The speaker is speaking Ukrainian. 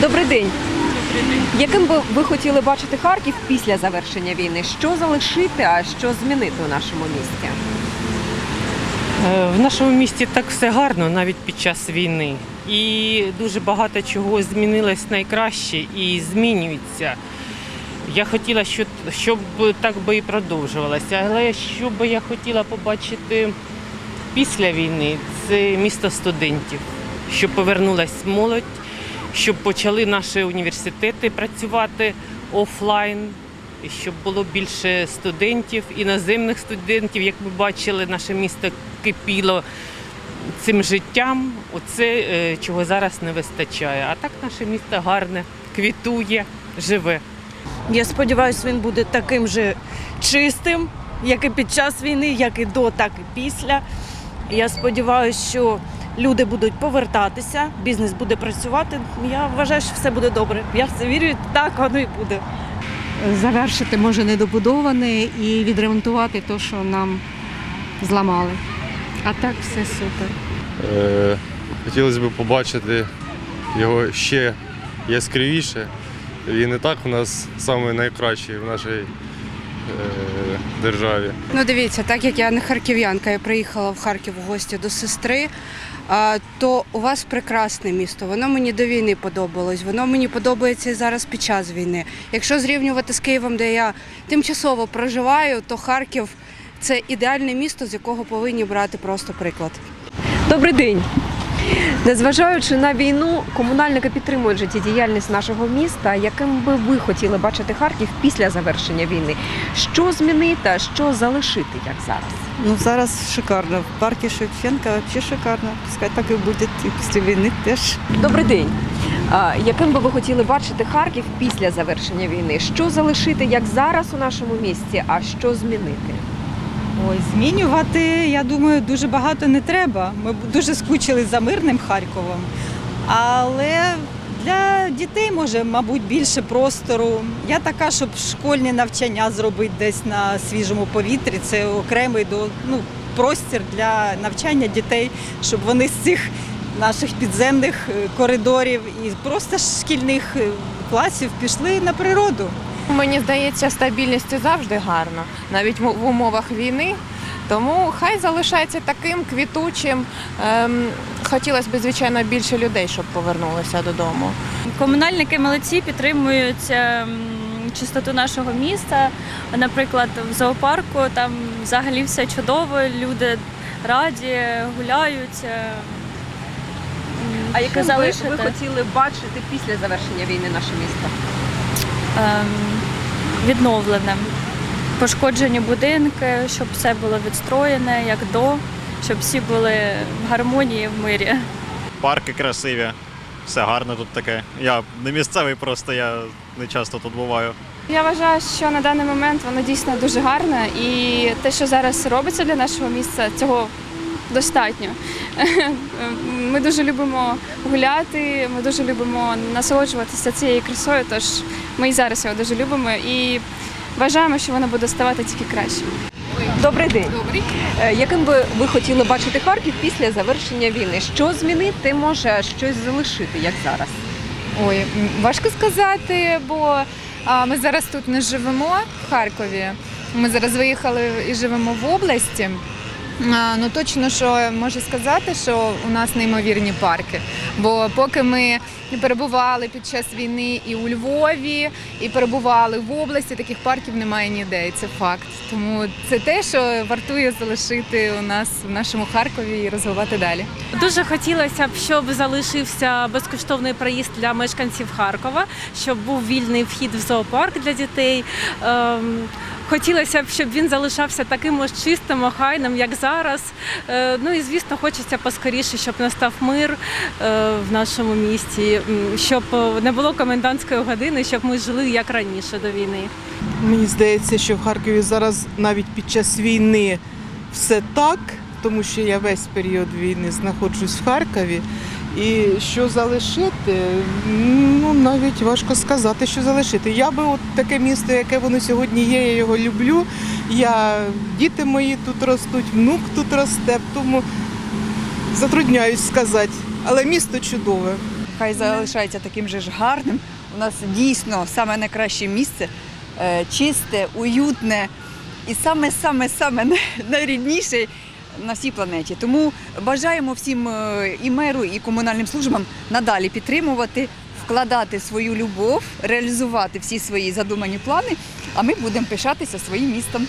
Добрий день. Яким би ви хотіли бачити Харків після завершення війни? Що залишити, а що змінити у нашому місті? Е, В нашому місті так все гарно навіть під час війни. І дуже багато чого змінилось найкраще і змінюється. Я хотіла, щоб, щоб так би і продовжувалося. Але що би я хотіла побачити після війни, це місто студентів, щоб повернулась молодь, щоб почали наші університети працювати офлайн, щоб було більше студентів, іноземних студентів. Як ми бачили, наше місто кипіло цим життям. Оце е, чого зараз не вистачає. А так наше місто гарне, квітує, живе. Я сподіваюся, він буде таким же чистим, як і під час війни, як і до, так і після. Я сподіваюся, що люди будуть повертатися, бізнес буде працювати. Я вважаю, що все буде добре. Я в це вірю, так воно і буде. завершити може недобудоване і відремонтувати те, що нам зламали. А так все супер. Е, Хотілося б побачити його ще яскравіше. Він і так у нас самий найкращий в нашій е, державі. Ну, дивіться, так як я не харків'янка, я приїхала в Харків в гості до сестри. То у вас прекрасне місто. Воно мені до війни подобалось. Воно мені подобається і зараз під час війни. Якщо зрівнювати з Києвом, де я тимчасово проживаю, то Харків це ідеальне місто, з якого повинні брати просто приклад. Добрий день. Незважаючи на війну, комунальники підтримують життєдіяльність нашого міста. Яким би ви хотіли бачити Харків після завершення війни? Що змінити, а що залишити, як зараз? Ну зараз шикарно. В парку Шевченка взагалі шикарно. Пускай так і буде і після війни теж. Добрий день. А, яким би ви хотіли бачити Харків після завершення війни? Що залишити, як зараз у нашому місті, а що змінити? Ой, змінювати, я думаю, дуже багато не треба. Ми дуже скучили за мирним Харковом. Але для дітей може, мабуть, більше простору. Я така, щоб школьні навчання зробити десь на свіжому повітрі. Це окремий до ну, простір для навчання дітей, щоб вони з цих наших підземних е, коридорів і просто шкільних е, класів пішли на природу. Мені здається, стабільність завжди гарно, навіть в умовах війни. Тому хай залишається таким квітучим. Ем, хотілося б, звичайно, більше людей, щоб повернулися додому. Комунальники молодці підтримують ем, чистоту нашого міста. Наприклад, в зоопарку там взагалі все чудово, люди раді, гуляють. е, А би залишити? ви хотіли бачити після завершення війни наше місто? Ем, відновленим. Пошкоджені будинки, щоб все було відстроєне, як до, щоб всі були в гармонії, в мирі. парки красиві, все гарно тут таке. Я не місцевий, просто я не часто тут буваю. Я вважаю, що на даний момент воно дійсно дуже гарне, і те, що зараз робиться для нашого місця, цього достатньо. Ми дуже любимо гуляти, ми дуже любимо насолоджуватися цією красою, тож ми і зараз його дуже любимо і вважаємо, що воно буде ставати тільки краще. Добрий день. Добрий. Яким би ви хотіли бачити Харків після завершення війни? Що змінити може, щось залишити, як зараз? Ой, важко сказати, бо ми зараз тут не живемо в Харкові. Ми зараз виїхали і живемо в області. Ну точно, що можу сказати, що у нас неймовірні парки. Бо поки ми перебували під час війни і у Львові, і перебували в області, таких парків немає ніде. І це факт. Тому це те, що вартує залишити у нас в нашому Харкові і розвивати далі. Дуже хотілося б, щоб залишився безкоштовний проїзд для мешканців Харкова, щоб був вільний вхід в зоопарк для дітей. Хотілося б, щоб він залишався таким ось чистим, охайним, як зараз. Е, Ну і звісно, хочеться поскоріше, щоб настав мир е, в нашому місті, щоб е, не було комендантської години, щоб ми жили як раніше до війни. Мені здається, що в Харкові зараз навіть під час війни все так, тому що я весь період війни знаходжусь в Харкові. І що залишити, навіть важко сказати, що залишити. Я би от таке місто, яке воно сьогодні є, я його люблю. Я діти мої тут ростуть, внук тут росте, тому затрудняюсь сказати. Але місто чудове. хай залишається таким же ж гарним. У нас дійсно саме найкраще місце, е, чисте, уютне і саме саме саме найрідніше на всій планеті. Тому бажаємо всім е, і меру, і комунальним службам надалі підтримувати, вкладати свою любов, реалізувати всі свої задумані плани. А ми будемо пишатися своїм містом.